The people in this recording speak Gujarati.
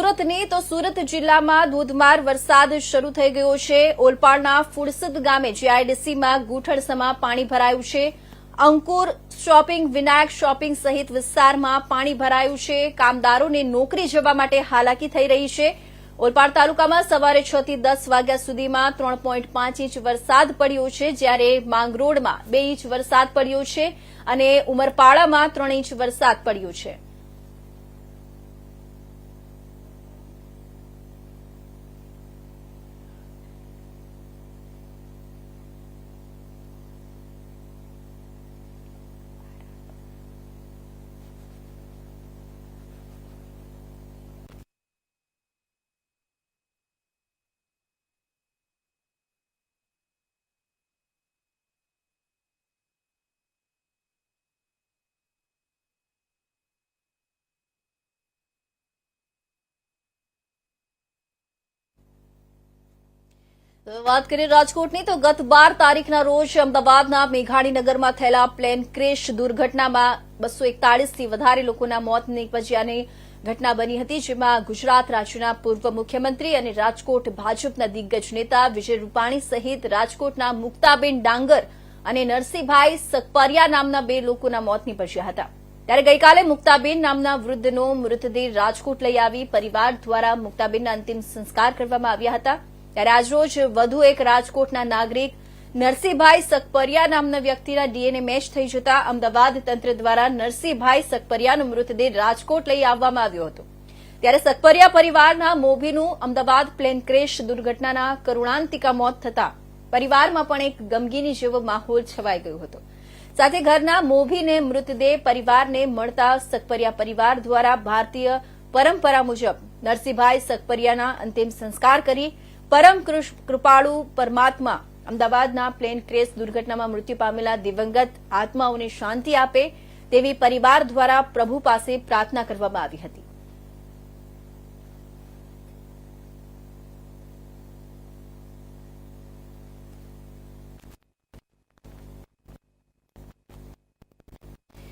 સુરતની તો સુરત જિલ્લામાં ધોધમાર વરસાદ શરૂ થઈ ગયો છે. ઓલપાડના ફુડસદ ગામે જીઆઈડીસીમાં ગુઠળસમાં પાણી ભરાયું છે. અંકુર શોપિંગ, વિનાયક શોપિંગ સહિત વિસ્તારમાં પાણી ભરાયું છે. કામદારોને નોકરી જવા માટે હાલાકી થઈ રહી છે. ઓલપાડ તાલુકામાં સવારે છ થી દસ વાગ્યા સુધીમાં ત્રણ પોઈન્ટ પાંચ ઇંચ વરસાદ પડ્યો છે, જ્યારે માંગરોળમાં બે ઇંચ વરસાદ પડ્યો છે અને ઉમરપાડામાં ત્રણ ઇંચ વરસાદ પડ્યો છે. વાત કરીએ રાજકોટની, તો ગત બાર તારીખના રોજ અમદાવાદના મેઘાણીનગરમાં થયેલા પ્લેન ક્રેશ દુર્ઘટનામાં બસો એકતાળીસથી વધારે લોકોના મોત નીપજ્યાની ઘટના બની હતી જેમાં ગુજરાત રાજ્યના પૂર્વ મુખ્યમંત્રી અને રાજકોટ ભાજપના દિગ્ગજ નેતા વિજય રૂપાણી સહિત રાજકોટના મુક્તાબેન ડાંગર અને નરસિંહભાઈ સકપરિયા નામના બે લોકોના મોત નીપજ્યા હતા. ત્યારે ગઈકાલે મુક્તાબેન નામના વૃદ્ધનો મૃતદેહ રાજકોટ લઈ આવી પરિવાર દ્વારા મુક્તાબેનના અંતિમ સંસ્કાર કરવામાં આવ્યા હતા. ત્યારે આજરોજ વધુ એક રાજકોટના નાગરિક નરસિંહભાઈ સકપરિયા નામના વ્યક્તિના ડીએનએ મેચ થઈ જતા અમદાવાદ તંત્ર દ્વારા નરસિંહભાઈ સકપરિયાનો મૃતદેહ રાજકોટ લઈ આવવામાં આવ્યો હતો. ત્યારે સકપરિયા પરિવારના મોભીનું અમદાવાદ પ્લેન ક્રેશ દુર્ઘટનાના કરુણાંતિકા મોત થતા પરિવારમાં પણ એક ગમગીની જેવો માહોલ છવાઈ ગયો હતો. સાથે ઘરના મોભીને મૃતદેહ પરિવારને મળતા સકપરિયા પરિવાર દ્વારા ભારતીય પરંપરા મુજબ નરસિંહભાઈ સકપરિયાના અંતિમ સંસ્કાર કરી પરમ કૃપાળુ પરમાત્મા અમદાવાદના પ્લેન ક્રેશ દુર્ઘટનામાં મૃત્યુ પામેલા દિવંગત આત્માઓને શાંતિ આપે તેવી પરિવાર દ્વારા પ્રભુ પાસે પ્રાર્થના કરવામાં આવી હતી.